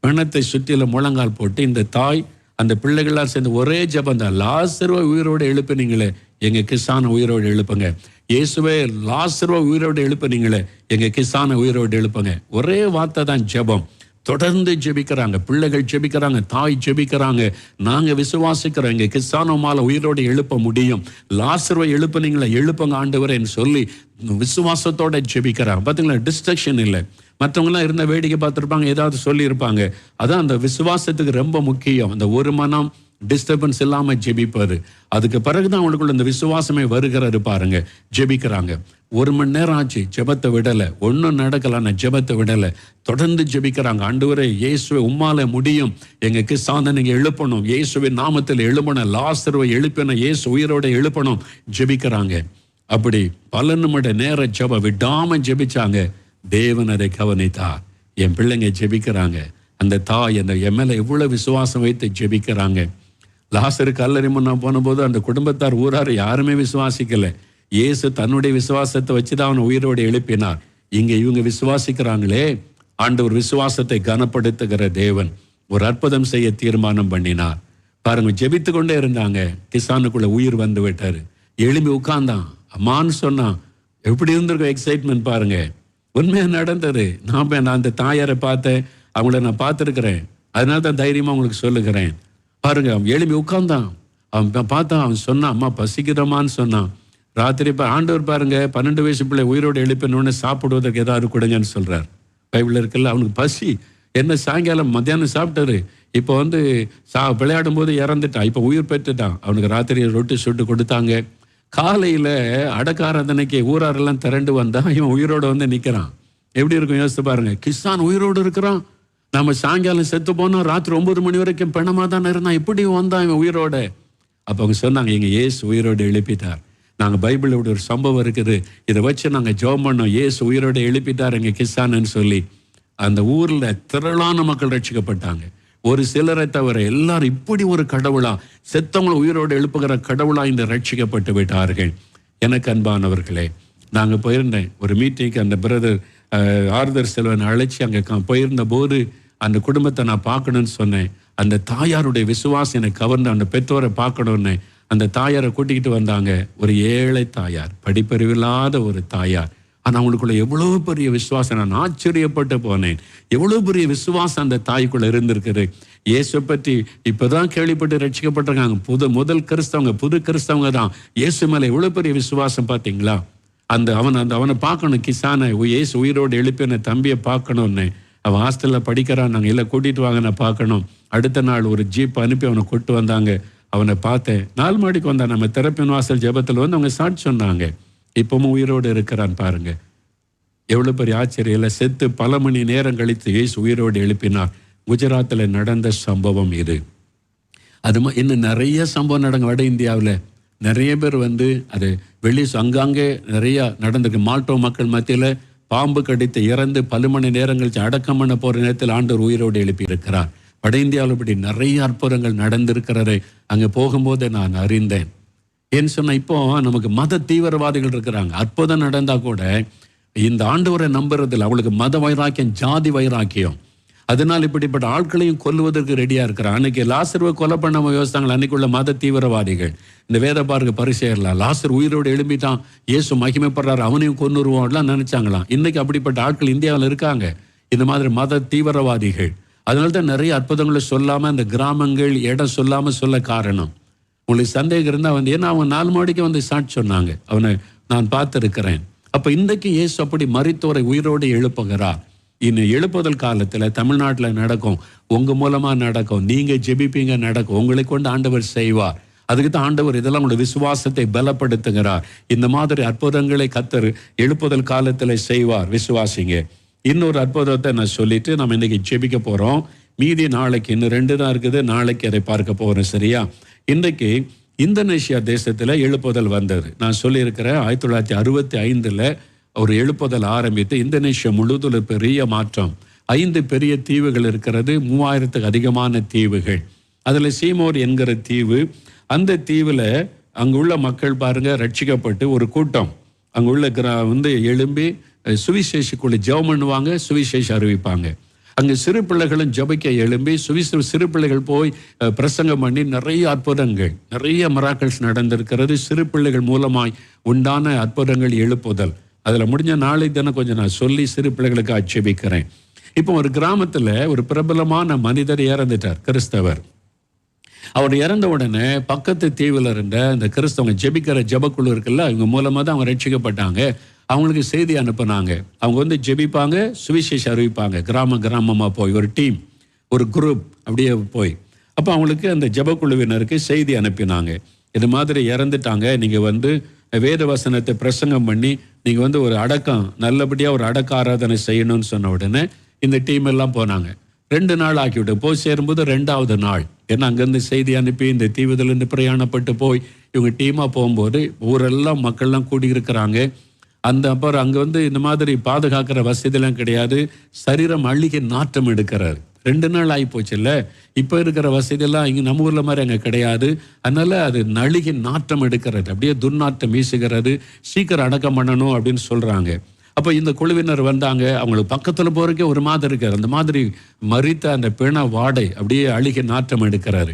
பிணத்தை சுற்றில முழங்கால் போட்டு இந்த தாய் அந்த பிள்ளைகளால் சேர்ந்து ஒரே ஜபம் தான் லாசருவ உயிரோடு எழுப்பினீங்களே. எங்கள் கிசான உயிரோடு எழுப்புங்க. இயேசுவே லாசருவ உயிரோடு எழுப்புனீங்களே எங்கள் கிசான உயிரோடு எழுப்புங்க. ஒரே வார்த்தை தான் ஜெபம். தொடர்ந்து ஜெபிக்கிறாங்க. பிள்ளைகள் ஜெபிக்கிறாங்க. தாய் ஜெபிக்கிறாங்க. நாங்கள் விசுவாசிக்கிறோம். எங்கள் கிறிஸ்தானமால உயிரோடு எழுப்ப முடியும். லாசர்வை எழுப்புனீங்களே எழுப்புங்க ஆண்டவரேன்னு சொல்லி விசுவாசத்தோட ஜெபிக்கிறாங்க. பார்த்தீங்களா டிஸ்ட்ரக்ஷன் இல்லை. மற்றவங்களாம் இருந்த வேடிக்கை பார்த்துருப்பாங்க. ஏதாவது சொல்லியிருப்பாங்க. அதான் அந்த விசுவாசத்துக்கு ரொம்ப முக்கியம். அந்த ஒரு மனம் டிஸ்டர்பன்ஸ் இல்லாமல் ஜெபிப்பார். அதுக்கு பிறகுதான் அவனுக்குள்ள இந்த விசுவாசமே வருகிறாரு பாருங்க. ஜெபிக்கிறாங்க. ஒரு மணி நேரம் ஆச்சு ஜெபத்தை விடலை. ஒன்றும் நடக்கல ஜெபத்தை விடலை. தொடர்ந்து ஜெபிக்கிறாங்க. ஆண்டவரே இயேசுவை உம்மால முடியும். எங்களுக்கு கிறிஸ்தாந்த எழுப்பணும். இயேசுவின் நாமத்தில் எழுப்பணும் லாசருவை எழுப்பின இயேசு உயிரோட எழுப்பணும். ஜெபிக்கிறாங்க. அப்படி பல நிமிட நேர ஜெப விடாம ஜெபிச்சாங்க. தேவன் அதை கவனித்தார். என் பிள்ளைங்க ஜெபிக்கிறாங்க. அந்த தாய் அந்த எம்எல்ஏ எவ்வளோ விசுவாசம் வைத்து ஜெபிக்கிறாங்க. லாசரு கல்லறி முன்னா போனபோது அந்த குடும்பத்தார் ஊரார் யாருமே விசுவாசிக்கலை. இயேசு தன்னுடைய விசுவாசத்தை வச்சு தான் அவனை உயிரோடு எழுப்பினார். இங்கே இவங்க விசுவாசிக்கிறாங்களே. ஆண்டவர் விசுவாசத்தை கனப்படுத்துகிற தேவன் ஒரு அற்புதம் செய்ய தீர்மானம் பண்ணினார். பாருங்க ஜெபித்து கொண்டே இருந்தாங்க. கிசானுக்குள்ள உயிர் வந்து விட்டார். எழும்பி உட்கார்ந்தான். அம்மான்னு சொன்னான். எப்படி இருந்திருக்கும் எக்ஸைட்மெண்ட் பாருங்க. உண்மையாக நடந்தது. நான் நான் அந்த தாயாரை பார்த்தேன். அவங்கள நான் பார்த்துருக்குறேன். அதனால தான் தைரியமாக உங்களுக்கு சொல்லுகிறேன். பாருங்க அவன் எழுப்பி உட்காந்தான் அவன் பார்த்தான் அவன் சொன்னான் அம்மா பசிக்கிறமான்னு சொன்னான். ராத்திரி இப்போ ஆண்டவர் பாருங்க பன்னெண்டு வயசு பிள்ளை உயிரோடு எழுப்பினோடனே சாப்பிடுவதற்கு ஏதாவது கொடுங்கன்னு சொல்கிறார் பைபிள் இருக்குல்ல அவனுக்கு பசி. என்ன சாயங்காலம் மத்தியானம் சாப்பிட்டாரு. இப்போ வந்து சா விளையாடும் போது இறந்துட்டான். இப்போ உயிர் பெற்றுட்டான். அவனுக்கு ராத்திரி ரொட்டி சுட்டு கொடுத்தாங்க. காலையில் அடக்காரதனைக்கு ஊராரெல்லாம் திரண்டு வந்தால் இவன் உயிரோடு வந்து நிற்கிறான் எப்படி இருக்கும்? யோசித்து பாருங்க. கிசான் உயிரோடு இருக்கிறான். நம்ம சாயங்காலம் செத்து போனோம் ராத்திரி ஒன்பது மணி வரைக்கும் பிணமாக தானே இருந்தான்? எப்படி வந்தான் இவன் உயிரோட. அப்போ அவங்க சொன்னாங்க எங்கள் ஏசு உயிரோடு எழுப்பிட்டார். நாங்கள் பைபிளோட ஒரு சம்பவம் இருக்குது. இதை வச்சு நாங்கள் ஜோம் பண்ணோம். ஏசு உயிரோடு எழுப்பிட்டார் எங்கள் கிசானன்னு சொல்லி. அந்த ஊரில் திரளான மக்கள் ரட்சிக்கப்பட்டாங்க. ஒரு சிலரை தவிர எல்லாரும் இப்படி ஒரு கடவுளா செத்தவங்களை உயிரோடு எழுப்புகிற கடவுளா இந்த ரட்சிக்கப்பட்டு விட்டார்கள். எனக்கு அன்பானவர்களே நாங்கள் போயிருந்தேன். ஒரு மீட்டிங்க்கு அந்த பிரதர் ஆறுதர் செல்வன் அழைச்சி அங்கே போயிருந்த போது அந்த குடும்பத்தை நான் பார்க்கணும்னு சொன்னேன். அந்த தாயாருடைய விசுவாசம் என்னை கவர்ந்து அந்த பெற்றோரை பார்க்கணும்னு அந்த தாயாரை கூட்டிக்கிட்டு வந்தாங்க. ஒரு ஏழை தாயார் படிப்பறிவில்லாத ஒரு தாயார். ஆனால் அவங்களுக்குள்ள எவ்வளோ பெரிய விசுவாசம் நான் ஆச்சரியப்பட்டு போனேன். எவ்வளோ பெரிய விசுவாசம் அந்த தாய்க்குள்ளே இருந்திருக்குது. இயேசு பற்றி இப்போ தான் கேள்விப்பட்டு ரட்சிக்கப்பட்டிருக்காங்க. புது முதல் கிறிஸ்தவங்க புது கிறிஸ்தவங்க தான். இயேசு மேலே எவ்வளோ பெரிய விசுவாசம் பார்த்தீங்களா? அந்த அவன் அந்த அவனை பார்க்கணும் கிசானை இயேசு உயிரோடு எழுப்பின தம்பியை பார்க்கணும்னு. அவன் ஹாஸ்டலில் படிக்கிறான் நாங்கள் இல்லை கூட்டிகிட்டு வாங்க நான் பார்க்கணும். அடுத்த நாள் ஒரு ஜீப் அனுப்பி அவனை கூட்டு வந்தாங்க. அவனை பார்த்தேன். நாலு மாடிக்கு வந்தான் நம்ம திறப்பின் வாசல் ஜெபத்தில் வந்து அவங்க சாட்சி சொன்னாங்க. இப்பவும் உயிரோடு இருக்கிறான் பாருங்க. எவ்வளோ பெரிய ஆச்சரியம் இல்லை செத்து பல மணி நேரம் கழித்து இயேசு உயிரோடு எழுப்பினார். குஜராத்தில் நடந்த சம்பவம் இது. அது இன்னும் நிறைய சம்பவம் நடங்க வட இந்தியாவில். நிறைய பேர் வந்து அது வெளி அங்காங்கே நிறையா நடந்திருக்கு. மால்டோ மக்கள் மத்தியில் பாம்பு கடித்து இறந்து பல மணி நேரங்கள் அடக்கம் பண்ண போகிற நேரத்தில் ஆண்டவர் உயிரோடு எழுப்பியிருக்கிறார். வட இந்தியாவில் இப்படி நிறைய அற்புதங்கள் நடந்திருக்கிறதை அங்கே போகும்போது நான் அறிந்தேன். ஏன்னு சொன்னால் இப்போ நமக்கு மத தீவிரவாதிகள் இருக்கிறாங்க. அற்புதம் நடந்தால் கூட இந்த ஆண்டவரை நம்புறதில்ல அவளுக்கு மத வைராக்கியம் ஜாதி வைராக்கியம் அதனால் இப்படிப்பட்ட ஆட்களையும் கொல்லுவதற்கு ரெடியா இருக்கிறான். அன்னைக்கு லாசர்வை கொலை பண்ண யோசித்தாங்களா அன்னைக்குள்ள மத தீவிரவாதிகள். இந்த வேத பார்க்க பரிசெயர்லாம். லாசர் உயிரோடு எழுப்பிட்டான் இயேசு மகிமைப்படுறாரு. அவனையும் கொன்னுருவோம்லாம் நினைச்சாங்களாம். இன்னைக்கு அப்படிப்பட்ட ஆட்கள் இந்தியாவில் இருக்காங்க. இந்த மாதிரி மத தீவிரவாதிகள். அதனால தான் நிறைய அற்புதங்களை சொல்லாம அந்த கிராமங்கள் இடம் சொல்லாம சொல்ல காரணம். உங்களுக்கு சந்தேகம் இருந்தால் வந்து ஏன்னா அவங்க நாலு மாடிக்கு வந்து சாட்சி சொன்னாங்க. அவனை நான் பார்த்துருக்கிறேன். அப்போ இன்றைக்கு இயேசு அப்படி மறித்தோரை உயிரோடு எழுப்புகிறார். இன்னும் எழுப்புதல் காலத்தில் தமிழ்நாட்டில் நடக்கும். உங்கள் மூலமாக நடக்கும். நீங்கள் ஜெபிப்பீங்க நடக்கும். உங்களை கொண்டு ஆண்டவர் செய்வார். அதுக்கு தான் ஆண்டவர் இதெல்லாம் உங்களுடைய விசுவாசத்தை பலப்படுத்துகிறார். இந்த மாதிரி அற்புதங்களை கத்தர் எழுப்புதல் காலத்தில் செய்வார். விசுவாசிங்க. இன்னொரு அற்புதத்தை நான் சொல்லிட்டு நம்ம இன்னைக்கு ஜெபிக்க போகிறோம் மீதி நாளைக்கு இன்னும் ரெண்டு தான் இருக்குது. நாளைக்கு அதை பார்க்க போகிறோம் சரியா? இன்றைக்கு இந்தோனேஷியா தேசத்தில் எழுப்புதல் வந்தது. நான் சொல்லியிருக்கிறேன் ஆயிரத்தி தொள்ளாயிரத்தி அறுபத்தி ஐந்தில் ஒரு எழுப்புதல் ஆரம்பித்து இந்தோனேஷியா முழுவதும் பெரிய மாற்றம். ஐந்து பெரிய தீவுகள் இருக்கிறது மூவாயிரத்துக்கு அதிகமான தீவுகள். அதில் சீமோர் என்கிற தீவு அந்த தீவில் அங்குள்ள மக்கள் பாருங்கள் ரட்சிக்கப்பட்டு ஒரு கூட்டம். அங்குள்ள கிரா வந்து எழும்பி அஹ், ஜெபம் பண்ணுவாங்க சுவிசேஷம் அறிவிப்பாங்க. அங்கே சிறு பிள்ளைகளும் ஜபிக்க எழும்பி சுவிச சிறு பிள்ளைகள் போய் பிரசங்கம் பண்ணி நிறைய அற்புதங்கள் நிறைய மராக்கள்ஸ் நடந்திருக்கிறது. சிறு பிள்ளைகள் மூலமாய் உண்டான அற்புதங்கள் எழுப்புதல். அதில் முடிஞ்ச நாளைக்கு தானே கொஞ்சம் நான் சொல்லி சிறு பிள்ளைகளுக்கு ஆட்சேபிக்கிறேன். இப்போ ஒரு கிராமத்தில் ஒரு பிரபலமான மனிதர் இறந்துட்டார் கிறிஸ்தவர். அவர் இறந்த உடனே பக்கத்து தீவில் இருந்த இந்த கிறிஸ்தவங்க ஜெபிக்கிற ஜெபக்குழு இருக்குல்ல இவங்க மூலமாக தான் அவங்க ரட்சிக்கப்பட்டாங்க. அவங்களுக்கு செய்தி அனுப்புனாங்க. அவங்க வந்து ஜெபிப்பாங்க சுவிசேஷம் அறிவிப்பாங்க. கிராம கிராமமாக போய் ஒரு டீம் ஒரு குரூப் அப்படியே போய். அப்போ அவங்களுக்கு அந்த ஜெபக்குழுவினருக்கு செய்தி அனுப்பினாங்க. இது மாதிரி இறந்துட்டாங்க. நீங்கள் வந்து வேத வசனத்தை பிரசங்கம் பண்ணி நீங்கள் வந்து ஒரு அடக்கம் நல்லபடியாக ஒரு அடக்க ஆராதனை செய்யணும்னு சொன்ன உடனே இந்த டீம் எல்லாம் போனாங்க. ரெண்டு நாள் ஆக்கிவிட்டு போய் சேரும்போது ரெண்டாவது நாள். ஏன்னா அங்கேருந்து செய்தி அனுப்பி இந்த தீவுதலேருந்து பிரயாணப்பட்டு போய் இவங்க டீமாக போகும்போது ஊரெல்லாம் மக்கள்லாம் கூடியிருக்கிறாங்க. அந்த அப்புறம் அங்கே வந்து இந்த மாதிரி பாதுகாக்கிற வசதியெல்லாம் கிடையாது. சரீரம் அழுகி நாற்றம் எடுக்கிறாரு. ரெண்டு நாள் ஆகி போச்சுல்ல இப்போ இருக்கிற வசதியெல்லாம் இங்கே நம்ம ஊரில் மாதிரி அங்கே கிடையாது. அதனால அது நழுகி நாட்டம் எடுக்கிறது அப்படியே துர்நாற்றம் வீசுகிறது சீக்கிரம் அடக்கம் பண்ணணும் அப்படின்னு சொல்கிறாங்க அப்போ இந்த குழுவினர் வந்தாங்க அவங்களுக்கு பக்கத்தில் போகிறக்கே ஒரு மாதிரி இருக்கார். அந்த மாதிரி மறித்த அந்த பிண வாடை அப்படியே அழுகி நாற்றம் எடுக்கிறாரு.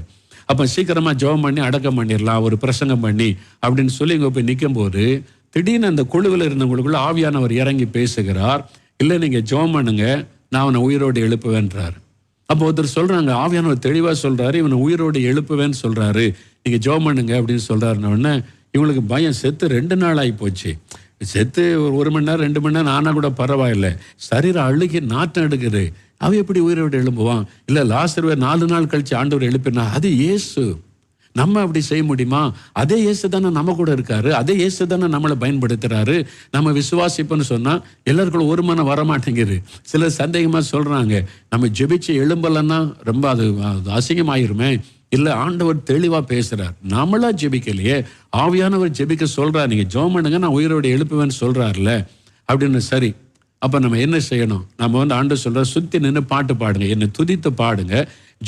அப்போ சீக்கிரமாக ஜெபம் பண்ணி அடக்கம் பண்ணிடலாம் ஒரு பிரசங்கம் பண்ணி அப்படின்னு சொல்லி இங்கே போய் நிற்கும்போது திடீர்னு அந்த குழுவில் இருந்தவங்களுக்குள்ள ஆவியானவர் இறங்கி பேசுகிறார். இல்லை நீங்கள் ஜெபம் பண்ணுங்க நான் அவனை உயிரோடு எழுப்புவேன்றார். அப்போ ஒருத்தர் சொல்றாங்க ஆவியானவர் தெளிவாக சொல்றாரு இவனை உயிரோடு எழுப்புவேன்னு சொல்றாரு. நீங்க ஜோ பண்ணுங்க அப்படின்னு சொல்றாருன்ன உடனே இவங்களுக்கு பயம் செத்து ரெண்டு நாள் ஆகி போச்சு. செத்து ஒரு ஒரு மணி நேரம் ரெண்டு மணி நேரம் ஆனா கூட பரவாயில்ல. சரீரம் அழுகி நாட்டம் எடுக்குது. அவன் எப்படி உயிரோடு எழும்புவான்? இல்லை லாஸ்டர் நாலு நாள் கழிச்சு ஆண்டவர் எழுப்பினா அது இயேசு. நம்ம அப்படி செய்ய முடியுமா? அதே இயேசு தானே நம்ம கூட இருக்காரு. அதே இயேசு தானே நம்மளை பயன்படுத்துறாரு. நம்ம விசுவாசிப்போன்னு சொன்னால் எல்லாருக்கும் ஒரு மனம் வரமாட்டேங்குது. சிலர் சந்தேகமாக சொல்கிறாங்க நம்ம ஜெபிச்சு எழும்பலன்னா ரொம்ப அது அசிங்கமாயிருமே. இல்லை ஆண்டவர் தெளிவாக பேசுகிறார் நம்மளா ஜெபிக்கலையே. ஆவியானவர் ஜெபிக்க சொல்கிறார் நீங்கள் ஜோமனுங்க பண்ணுங்க நான் உயிரோடு எழுப்புவேன்னு சொல்கிறார்ல அப்படின்னு சரி. அப்போ நம்ம என்ன செய்யணும்? நம்ம வந்து ஆண்டு சொல்கிற சுற்றி நின்று பாட்டு பாடுங்க. என்னை துதித்து பாடுங்க.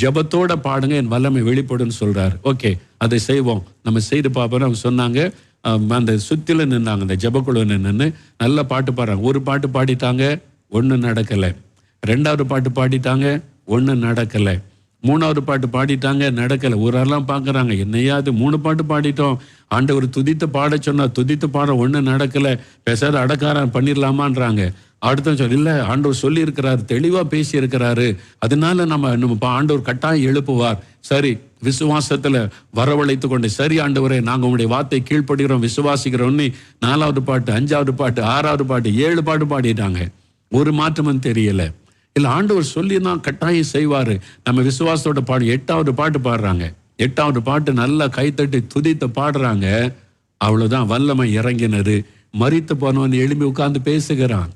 ஜபத்தோட பாடுங்க என் வல்லமை வெளிப்படுன்னு சொல்றாரு. ஓகே அதை செய்வோம். நம்ம செய்து பார்ப்போம் அவங்க சொன்னாங்க. அந்த சுத்தில நின்னாங்க அந்த ஜெபக்குழு நின்று நல்ல பாட்டு பாடுறாங்க. ஒரு பாட்டு பாடிட்டாங்க ஒன்றும் நடக்கலை. ரெண்டாவது பாட்டு பாடிட்டாங்க ஒன்றும் நடக்கலை. மூணாவது பாட்டு பாடிட்டாங்க நடக்கலை. ஒரு ஆள்லாம் பார்க்குறாங்க என்னையா அது மூணு பாட்டு பாடிட்டோம். ஆண்டவர் துதித்து பாட சொன்னா துதித்து பாட ஒன்றும் நடக்கலை. பேசாத அடக்காரன் பண்ணிடலாமான்றாங்க அடுத்த சொல்லி இல்லை ஆண்டவர் சொல்லி இருக்கிறாரு தெளிவா பேசி இருக்கிறாரு அதனால நம்ம நம்ம பா- ஆண்டவர் கட்டாயம் எழுப்புவார். சரி விசுவாசத்துல வரவழைத்து கொண்டு சரி ஆண்டவரே நாங்க உங்களுடைய வார்த்தை கீழ்ப்படுகிறோம் விசுவாசிக்கிறோம்னு நாலாவது பாட்டு அஞ்சாவது பாட்டு ஆறாவது பாட்டு ஏழு பாட்டு பாடிட்டாங்க. ஒரு மாற்றமும் தெரியல. இல்லை ஆண்டவர் சொல்லிதான் கட்டாயம் செய்வார். நம்ம விசுவாசத்தோட பாடு எட்டாவது பாட்டு பாடுறாங்க. எட்டாவது பாட்டு நல்லா கைத்தட்டி துதித்து பாடுறாங்க. அவ்வளோதான் வல்லமை இறங்கினது. மறித்து போனவன் எழும்பி உட்கார்ந்து பேசுகிறான்.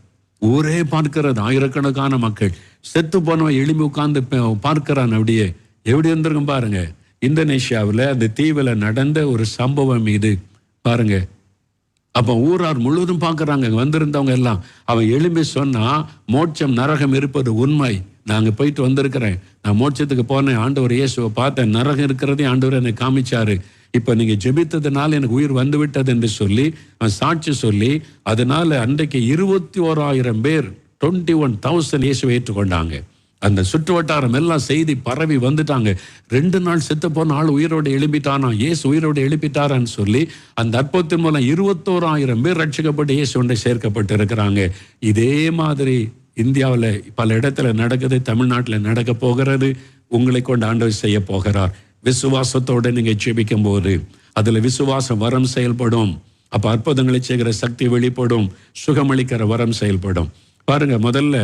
ஊரே பார்க்கிறது ஆயிரக்கணக்கான மக்கள். செத்து போனவன் எழும்பி உட்கார்ந்து பார்க்கிறான் அப்படியே. எப்படி இருந்திருக்கும் பாருங்க. இந்தோனேஷியாவில் அந்த தீவில் நடந்த ஒரு சம்பவம் இது. பாருங்கள் அப்போ ஊரார் முழுவதும் பார்க்குறாங்க வந்திருந்தவங்க எல்லாம். அவன் எழும்பி சொன்னால் மோட்சம் நரகம் இருப்பது உண்மை. நாங்கள் போயிட்டு வந்திருக்கிறேன். நான் மோட்சத்துக்கு போனேன். ஆண்டவர் இயேசுவை பார்த்தேன். நரகம் இருக்கிறதே ஆண்டவர் என்னை காமிச்சாரு. இப்போ நீங்கள் ஜெபித்ததுனால எனக்கு உயிர் வந்து விட்டது என்று சொல்லி அவன் சாட்சி சொல்லி அதனால அன்றைக்கு இருபத்தி ஓராயிரம் பேர் டுவெண்ட்டி ஒன் தௌசண்ட் இயேசுவை ஏற்றுக்கொண்டாங்க. அந்த சுற்று வட்டாரம் எல்லாம் செய்தி பரவி வந்துட்டாங்க. ரெண்டு நாள் செத்து போன ஆள் உயிரோடு எழுப்பிட்டானா இயேசு உயிரோடு எழுப்பிட்டாரான்னு சொல்லி அந்த அற்புதத்தின் மூலம் இருபத்தோராயிரம் பேர் ரட்சிக்கப்பட்டு இயேசு ஒன்றை சேர்க்கப்பட்டு இருக்கிறாங்க இதே மாதிரி இந்தியாவில் பல இடத்துல நடக்குது தமிழ்நாட்டில் நடக்க போகிறது. உங்களை கொண்டு ஆண்டவர் செய்ய போகிறார். விசுவாசத்தோடு நீங்கள் ஜெபிக்கும் போது அதில் விசுவாசம் வரம் செயல்படும். அப்போ அற்புதங்களை செய்கிற சக்தி வெளிப்படும். சுகமளிக்கிற வரம் செயல்படும். பாருங்க முதல்ல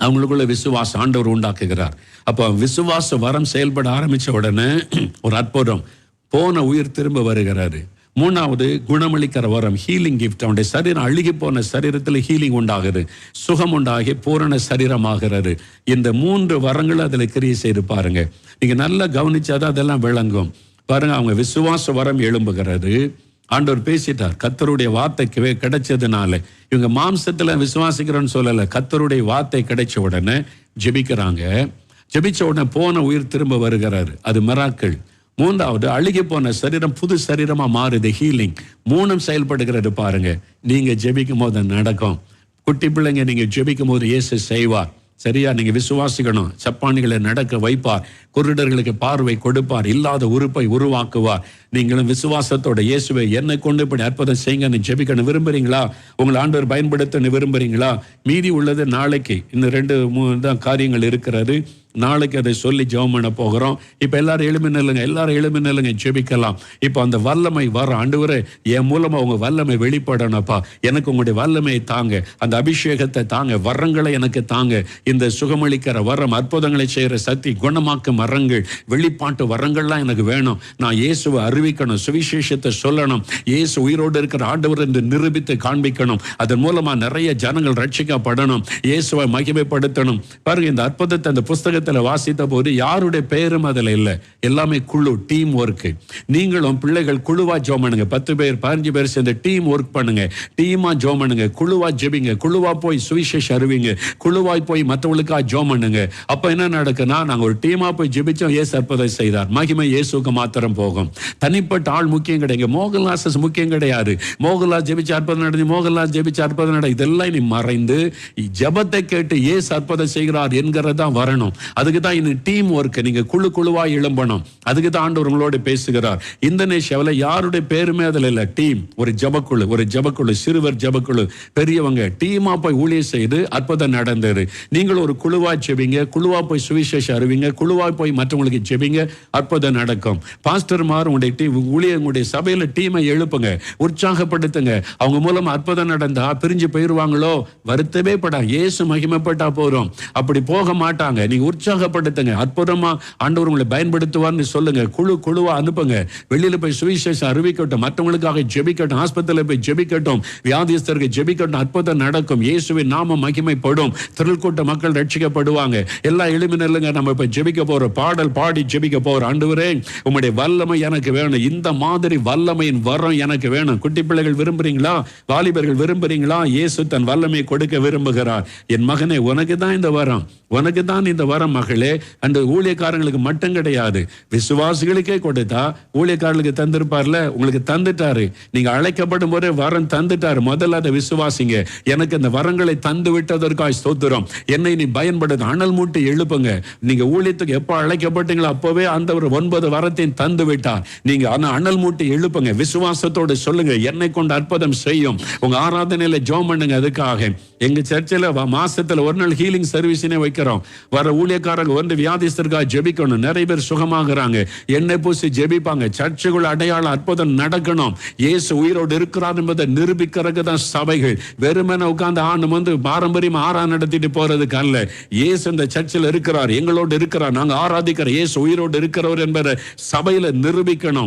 அவங்களுக்குள்ள விசுவாசம் ஆண்டவர் உண்டாக்குகிறார். அப்போ விசுவாச வரம் செயல்பட ஆரம்பித்த உடனே ஒரு அற்புதம். போன உயிர் திரும்ப வருகிறாரு. மூணாவது குணமளிக்கிற வரம் ஹீலிங் கிஃப்ட் அவனுடைய சரீரம் அழுகி போன சரீரத்தில் ஹீலிங் உண்டாகுது. சுகம் உண்டாகி பூரண சரீரமாகிறது. இந்த மூன்று வரங்களும் அதில் கிரியை செய்து பாருங்க. நீங்கள் நல்லா கவனிச்சாதான் அதெல்லாம் விளங்கும். பாருங்க அவங்க விசுவாச வரம் எழும்புகிறது. ஆண்டவர் பேசிட்டார் கத்தருடைய வார்த்தை கிடைச்சதுனால. இவங்க மாம்சத்துல விசுவாசிக்கிறோன்னு சொல்லல கத்தருடைய வார்த்தை கிடைச்ச உடனே ஜெபிக்கிறாங்க. ஜெபிச்ச உடனே போன உயிர் திரும்ப வருகிறாரு. அது மெராக்கள். மூன்றாவது அழுகி போன சரீரம் புது சரீரமா மாறுது ஹீலிங் மூணும் செயல்படுகிறது பாருங்க. நீங்க ஜெபிக்கும் போது நடக்கும். குட்டி பிள்ளைங்க நீங்க ஜெபிக்கும் போது இயேசு செய்வார். சரியா? நீங்க விசுவாசிக்கணும். சப்பானிகளை நடக்க வைப்பார். குருடர்களுக்கு பார்வை கொடுப்பார். இல்லாத உறுப்பை உருவாக்குவார். நீங்களும் விசுவாசத்தோட இயேசுவை என்னை கொண்டு இப்படி அற்புதம் செய்யுங்கன்னு ஜெபிக்கணும் விரும்புறீங்களா? உங்களை ஆண்டவர் பயன்படுத்தணும் விரும்புறீங்களா? மீதி உள்ளது நாளைக்கு. இன்னும் ரெண்டு மூணு தான் காரியங்கள் இருக்கிறது. நாளைக்கு அதை சொல்லி ஜெபம் பண்ண போகிறோம். இப்ப எல்லாரும் எழுமி நில்லுங்க எல்லாரும் எழுமி நில்லுங்க ஜெபிக்கலாம். இப்போ அந்த வல்லமை வர ஆண்டவரே என் மூலமா உங்க வல்லமை வெளிப்படணும்ப்பா. எனக்கு உங்களுடைய வல்லமையை தாங்க. அந்த அபிஷேகத்தை தாங்க வரங்களை எனக்கு தாங்க. இந்த சுகமளிக்கிற வரம் அற்புதங்களை செய்யற சக்தி குணமாக்கும் வரங்கள் வெளிப்பாட்டு வரங்கள்லாம் எனக்கு வேணும். நான் இயேசுவை அறிவிக்கணும் சுவிசேஷத்தை சொல்லணும் இயேசு உயிரோடு இருக்கிற ஆண்டவர் என்று நிரூபித்து காண்பிக்கணும். அதன் மூலமா நிறைய ஜனங்கள் ரட்சிக்கப்படணும் இயேசுவை மகிமைப்படுத்தணும். பாருங்க இந்த அற்புதத்தை அந்த புஸ்தகத்துல வாசித்த போது யாருடைய பெயரும் அதுல இல்லை. எல்லாமே குழு டீம் ஒர்க் நீங்களும் பிள்ளைகள் குழுவா ஜோம் பண்ணுங்க பத்து பேர் பதினஞ்சு பேர் சேர்ந்து டீம் ஒர்க் பண்ணுங்க. டீமா ஜோம் பண்ணுங்க குழுவா ஜெபிங்க. குழுவா போய் சுவிசேஷம் அறிவிங்க. குழுவாய் போய் மற்றவங்களுக்கா ஜோம் பண்ணுங்க அப்ப என்ன நடக்குன்னா நாங்க ஒரு டீமா போய் ஜெபிச்சோம். ஏசு அற்புதம் செய்தார். மகிமை இயேசுக்கு மாத்திரம் போகும். தனிப்பட்ட ஆள் முக்கியம் கிடையாது. மோகன்லாசஸ் முக்கியம் கிடையாது. மோகன்லால் ஜெபிச்சு அற்புதம் நடந்து மோகன்லால் ஜெபிச்சு அற்புதம் நட இதெல்லாம் நீ மறைந்து ஜெபத்தை கேட்டு இயேசு அற்புதம் செய்கிறார் என்கிறதான் வரணும். அதுக்கு தான் இனி டீம் ஒர்க் நீங்க குழு குழுவா எழும்பணும். அதுக்கு தான் ஆண்டவர் உங்களோட பேசுகிறார். இந்தோனேஷியாவில் யாருடைய பேருமே அதில் இல்லை. டீம் ஒரு ஜபக்குழு ஒரு ஜபக்குழு சிறுவர் ஜபக்குழு. பெரியவங்க டீமா போய் ஊழியர் செய்து அற்புதம் நடந்தது. நீங்களும் ஒரு குழுவா செவிங்க குழுவா போய் சுவிசேஷம் அறிவிங்க குழுவா போய் மற்றவங்களுக்கு செவிங்க அற்புதம் நடக்கும். பாஸ்டர் மார் உங்களுடைய டீம் ஊழியங்களுடைய சபையில டீமை எழுப்புங்க உற்சாகப்படுத்துங்க. அவங்க மூலம் அற்புதம் நடந்தா பிரிஞ்சு போயிருவாங்களோ? வருத்தவே படா இயேசு மகிமைப்பட்டா போறோம் அப்படி போக மாட்டாங்க. நீங்க உற்சாகப்படுத்துங்க. அற்புதமா ஆண்டவர் உங்களை பயன்படுத்துவார்னு சொல்லுங்க. குழு குழுவா அனுப்புங்க. வெளியில போய் சுவிசேஷம் அறிவிக்கட்டும். மற்றவங்களுக்காக ஜெபிக்கட்டும். ஆஸ்பத்திரியில் போய் ஜெபிக்கட்டும். வியாதிஸ்தருக்கு ஜெபிக்கட்டும். அற்புதம் நடக்கும். இயேசுவின் நாம மகிமைப்படும். திருள்கூட்ட மக்கள் ரட்சிக்கப்படுவாங்க. எல்லா எளிமையிலுங்க நம்ம இப்ப ஜெபிக்க போகிற பாடல் பாடி ஜெபிக்க போகிற ஆண்டு உம்முடைய வல்லமை எனக்கு வேணும். இந்த மாதிரி வல்லமையின் வரம் எனக்கு வேணும். குட்டி பிள்ளைகள் விரும்புறீங்களா? வாலிபர்கள் விரும்புறீங்களா? இயேசு தன் வல்லமையை கொடுக்க விரும்புகிறார். என் மகனே உனக்கு தான் இந்த வரம். உனக்கு தான் இந்த வரம் மகளே. அந்த ஊழியக்காரங்களுக்கு மட்டும் கிடையாது. விசுவாசிகளுக்கே கொடுத்தா ஊழியக்காரர்களுக்கு தந்திருப்பார்ல? உங்களுக்கு தந்துட்டாரு. நீங்க அழைக்கப்படும் போதே வரம் தந்துட்டாரு. முதல்ல அதை விசுவாசிங்க. எனக்கு இந்த வரங்களை தந்து விட்டதற்காக ஸ்தோத்திரம். என்னை நீ பயன்படுத்த அனல் மூட்டி எழுப்புங்க. நீங்க ஊழியத்துக்கு எப்ப அழைக்கப்பட்டீங்களோ அப்போவே அந்த ஒரு ஒன்பது வரத்தையும் தந்து விட்டார். நீங்க ஆனா அனல் மூட்டி எழுப்புங்க. விசுவாசத்தோடு சொல்லுங்க. என்னை கொண்டு அற்புதம் செய்யும். உங்க ஆராதனையில ஜோம் பண்ணுங்க அதுக்காக. எங்க சர்ச்சில் மாசத்துல ஒரு நாள் ஹீலிங் சர்வீஸ்னே வைக்கிறோம். வர ஊழியக்காரங்க வந்து வியாதிஸ்தருக்காக ஜெபிக்கணும். நிறைய பேர் சுகமாகறாங்க. எண்ணெய் பூசி ஜெபிப்பாங்க. சர்ச்சுக்குள்ள அடையாளம் அற்புதம் நடக்கணும். இயேசு உயிரோடு இருக்கிறார் என்பதை நிரூபிக்கிறதுக்கு தான் சபைகள். வெறுமனே உட்கார்ந்து ஆண்டு வந்து பாரம்பரியம் ஆறா நடத்திட்டு போறதுக்கு அல்ல. இயேசு இந்த சர்ச்சில் இருக்கிறார். எங்களோடு இருக்கிறார். நாங்க ஆராதிக்கிற இயேசு உயிரோடு இருக்கிறவர் என்பதை சபையில நிரூபிக்கணும்.